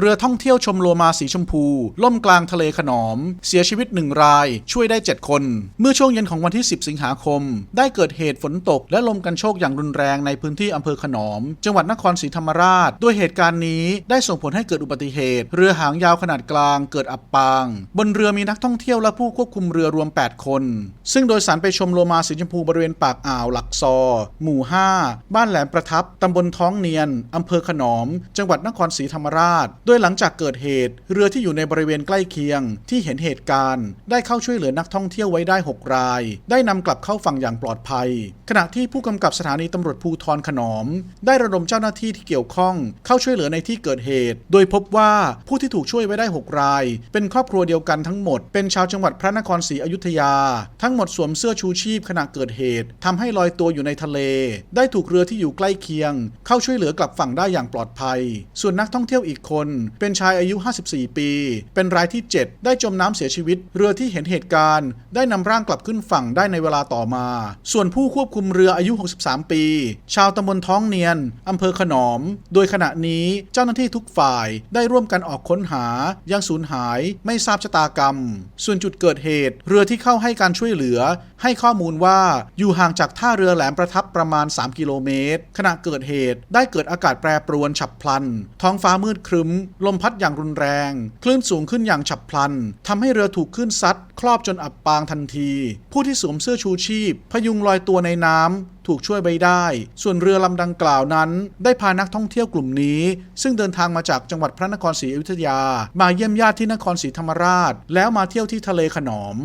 เรือท่องเที่ยวชมโลมาสีชมพู ล่มกลางทะเลขนอม เสียชีวิตหนึ่งราย ช่วยได้ 7 คน เมื่อช่วงเย็นของวันที่ 10 สิงหาคม ได้เกิดเหตุฝนตก และลมกันโชกอย่างรุนแรงในพื้นที่อำเภอขนอม จังหวัดนครศรีธรรมราช ด้วยเหตุการณ์นี้ได้ส่งผลให้เกิดอุบัติเหตุ เรือหางยาวขนาดกลาง เกิดอับปาง บนเรือมีนักท่องเที่ยวและผู้ควบคุมเรือรวม 8 คน ซึ่งโดยสารไปชมโลมาสีชมพูบริเวณปากอ่าวหลักซอ หมู่ 5 บ้านแหลมประทับตำบลท้องเนียนอำเภอขนอม จังหวัดนครศรีธรรมราชโดยหลังจากเกิดเหตุ เรือที่อยู่ในบริเวณใกล้เคียง ที่เห็นเหตุการณ์ ได้เข้าช่วยเหลือนักท่องเที่ยวไว้ได้ 6 ราย ได้นำกลับเข้าฝั่งอย่างปลอดภัย ขณะที่ผู้กำกับสถานีตำรวจภูธรขนอม ได้ระดมเจ้าหน้าที่ที่เกี่ยวข้อง เข้าช่วยเหลือในที่เกิดเหตุ โดยพบว่าผู้ที่ถูกช่วยไว้ได้ 6 ราย เป็นครอบครัวเดียวกันทั้งหมด เป็นชาวจังหวัดพระนครศรีอยุธยา ทั้งหมดสวมเสื้อชูชีพขณะเกิดเหตุทำให้ลอยตัวอยู่ในทะเล ได้ถูกเรือที่อยู่ใกล้เคียง เข้าช่วยเหลือกลับฝั่งได้อย่างปลอดภัย ส่วนนักท่องเที่ยวอีกคนเป็นชายอายุ 54 ปี เป็นรายที่ 7 ได้จมน้ำเสียชีวิต เรือที่เห็นเหตุการณ์ ได้นำร่างกลับขึ้นฝั่งได้ในเวลาต่อมา ส่วนผู้ควบคุมเรืออายุ 63 ปี ชาวตำบลท้องเนียนอำเภอขนอม โดยขณะนี้เจ้าหน้าที่ทุกฝ่ายได้ร่วมกันออกค้นหา ยังสูญหายไม่ทราบชะตากรรม ส่วนจุดเกิดเหตุ เรือที่เข้าให้การช่วยเหลือ ให้ข้อมูลว่าอยู่ห่างจากท่าเรือแหลมประทับประมาณ 3 กิโลเมตร ขณะเกิดเหตุได้เกิดอากาศแปรปรวนฉับพลัน ท้องฟ้ามืดครึ้มลมพัดอย่างรุนแรง คลื่นสูงขึ้นอย่างฉับพลันทำให้เรือถูกคลื่นซัด ครอบจนอับปางทันที ผู้ที่สวมเสื้อชูชีพ พยุงลอยตัวในน้ำถูกช่วยไว้ได้ ส่วนเรือลำดังกล่าวนั้น ได้พานักท่องเที่ยวกลุ่มนี้ ซึ่งเดินทางมาจากจังหวัดพระนครศรีอยุธยา มาเยี่ยมญาติที่นครศรีธรรมราช แล้วมาเที่ยวที่ทะเลขนอม